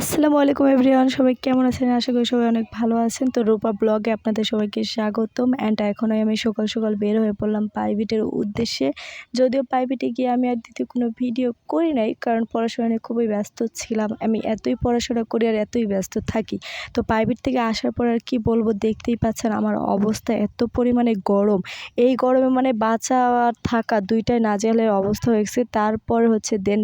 আসসালামু আলাইকুম এভরিওয়ান, সবাই কেমন আছেন? আশা করি সবাই অনেক ভালো আছেন। তো রূপা ব্লগে আপনাদের সবাইকে স্বাগতম। অ্যান্ড এখনই আমি সকাল সকাল বের হয়ে পড়লাম প্রাইভেটের উদ্দেশ্যে। যদিও প্রাইভেটে গিয়ে আমি আর দ্বিতীয় কোনো ভিডিও করি নাই, কারণ পড়াশোনা নিয়ে খুবই ব্যস্ত ছিলাম। আমি এতই পড়াশোনা করি আর এতই ব্যস্ত থাকি। তো প্রাইভেট থেকে আসার পর আর কি বলব, দেখতেই পাচ্ছেন আমার অবস্থা এত পরিমাণে গরম। এই গরমে মানে বাঁচা আর থাকা দুইটাই নাজেহালের অবস্থা হয়েছে। তারপর হচ্ছে দেন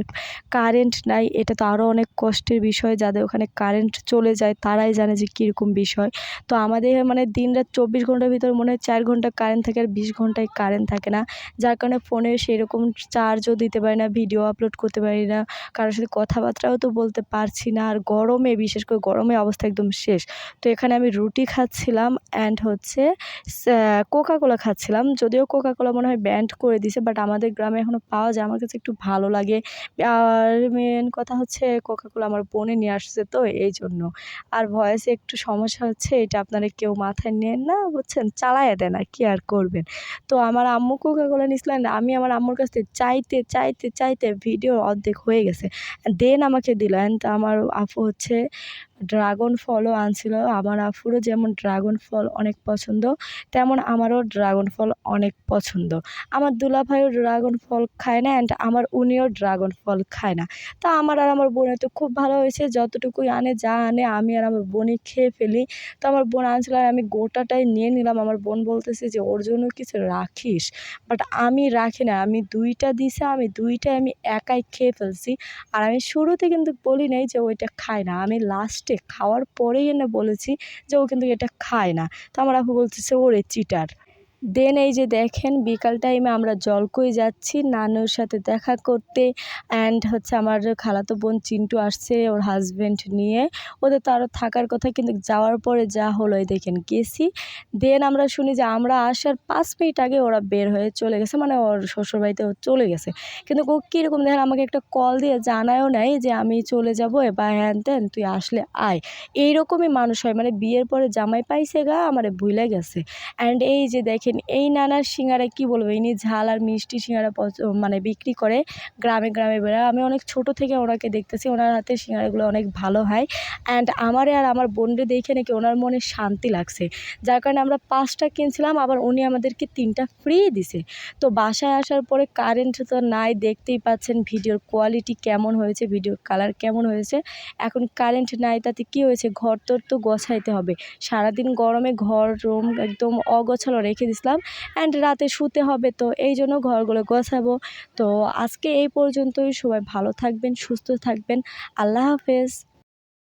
কারেন্ট নাই, এটা তো আরও অনেক কষ্টের বিষয়। যাদের ওখানে কারেন্ট চলে যায়, তারাই জানে যে কীরকম বিষয়। তো আমাদের মানে দিন রাত চব্বিশ ঘণ্টার ভিতরে মনে হয় চার ঘণ্টা কারেন্ট থাকে আর বিশ ঘন্টায় কারেন্ট থাকে না। যার কারণে ফোনে সেরকম চার্জও দিতে পারি না ভিডিও আপলোড করতে পারি না, কারোর সাথে কথাবার্তাও তো বলতে পারছি না, আর গরমে, বিশেষ করে গরমে অবস্থা একদম শেষ। তো এখানে আমি রুটি খাচ্ছিলাম অ্যান্ড হচ্ছে কোকা কোলা খাচ্ছিলাম। যদিও কোকা কোলা মনে হয় ব্যান্ড করে দিছে বাট আমাদের গ্রামে এখনও পাওয়া যায়, আমার কাছে একটু ভালো লাগে। আর মেন কথা হচ্ছে কোকা কোলা আমার বোনে নিয়ে আসছে তো এই জন্য আর ভয়েসে একটু সমস্যা হচ্ছে, এটা আপনারা কেউ মাথায় নেন না, বুঝছেন? চালাইয়া দেন আর কি আর করবেন। তো আমার আম্মু কোকা কোলা নিয়েছিলেন আমি আমার আম্মুর কাছ থেকে চাইতে চাইতে চাইতে ভিডিও অর্ধেক হয়ে গেছে। দেন আমাকে দিলেন তো আমার আপু হচ্ছে ড্রাগন ফলও আনছিল। আমার আফুরও যেমন ড্রাগন ফল অনেক পছন্দ, তেমন আমারও ড্রাগন ফল অনেক পছন্দ। আমার দুলাভাইও ড্রাগন ফল খায় না অ্যান্ড আমার উনিও ড্রাগন ফল খায় না। তা আমার আর আমার বোনের তো খুব ভালো হয়েছে, যতটুকুই আনে যা আনে আমি আর আমার বোনই খেয়ে ফেলি। তো আমার বোন আনছিল আর আমি গোটাটাই নিয়ে নিলাম। আমার বোন বলতেছে যে, ওর জন্য কিছু রাখিস। বাট আমি রাখি না, আমি দুইটা দিছে, আমি দুইটাই আমি একাই খেয়ে ফেলছি। আর আমি শুরুতে কিন্তু বলি নাই যে ওইটা খায় না। আমি লাস্টে খাওয়ার পরেই এনে বলেছি যে ও কিন্তু এটা খায় না। তো আমার আপু সে ওরে চিটার। দেন এই যে দেখেন, বিকাল টাইমে আমরা জলকই যাচ্ছি, নানুর সাথে দেখা করতে অ্যান্ড হচ্ছে আমার খালাতো বোন চিন্টু আসছে ওর হাজব্যান্ড নিয়ে। ওদের তো আরও থাকার কথা, কিন্তু যাওয়ার পরে যা হলো, এই দেখেন গেছি। দেন আমরা শুনি যে আমরা আসার পাঁচ মিনিট আগে ওরা বের হয়ে চলে গেছে মানে ওর শ্বশুরবাড়িতে চলে গেছে। কিন্তু ও কীরকম দেখেন, আমাকে একটা কল দিয়ে জানায়ও নাই যে আমি চলে যাব বা হ্যান ত্যান তুই আসলে আয়। এইরকমই মানুষ হয় মানে বিয়ের পরে জামাই পাইছে গা, আমারে ভুলে গেছে। অ্যান্ড এই যে দেখেন এই নানার সিঙ্গারা কি বলব? ইনি ঝাল আর মিষ্টি সিঙ্গারা মানে বিক্রি করে গ্রামে গ্রামে বেড়ায় আমি অনেক ছোট থেকে ওনাকে দেখতেছি, ওনার হাতে সিঙ্গারাগুলো অনেক ভালো হয়। অ্যান্ড আমারে আর আমার বোনরে দেখে নাকি ওনার মনে শান্তি লাগছে। যার কারণে আমরা পাঁচটা কিনছিলাম, আবার উনি আমাদেরকে তিনটা ফ্রি দিছে। তো বাসায় আসার পরে কারেন্ট তো নাই, দেখতেই পাচ্ছেন ভিডিওর কোয়ালিটি কেমন হয়েছে, ভিডিওর কালার কেমন হয়েছে। এখন কারেন্ট নাই, তাতে কি হয়েছে? ঘর তোর তো গোছাইতে হবে। সারাদিন গরমে ঘর রুম একদম অগোছালো রেখে দিছিলাম অ্যান্ড রাতে শুতে হবে তো এই জন্য ঘরগুলো গোছাবো। তো আজকে এই পর্যন্তই, সবাই ভালো থাকবেন, সুস্থ থাকবেন, আল্লাহ হাফেজ।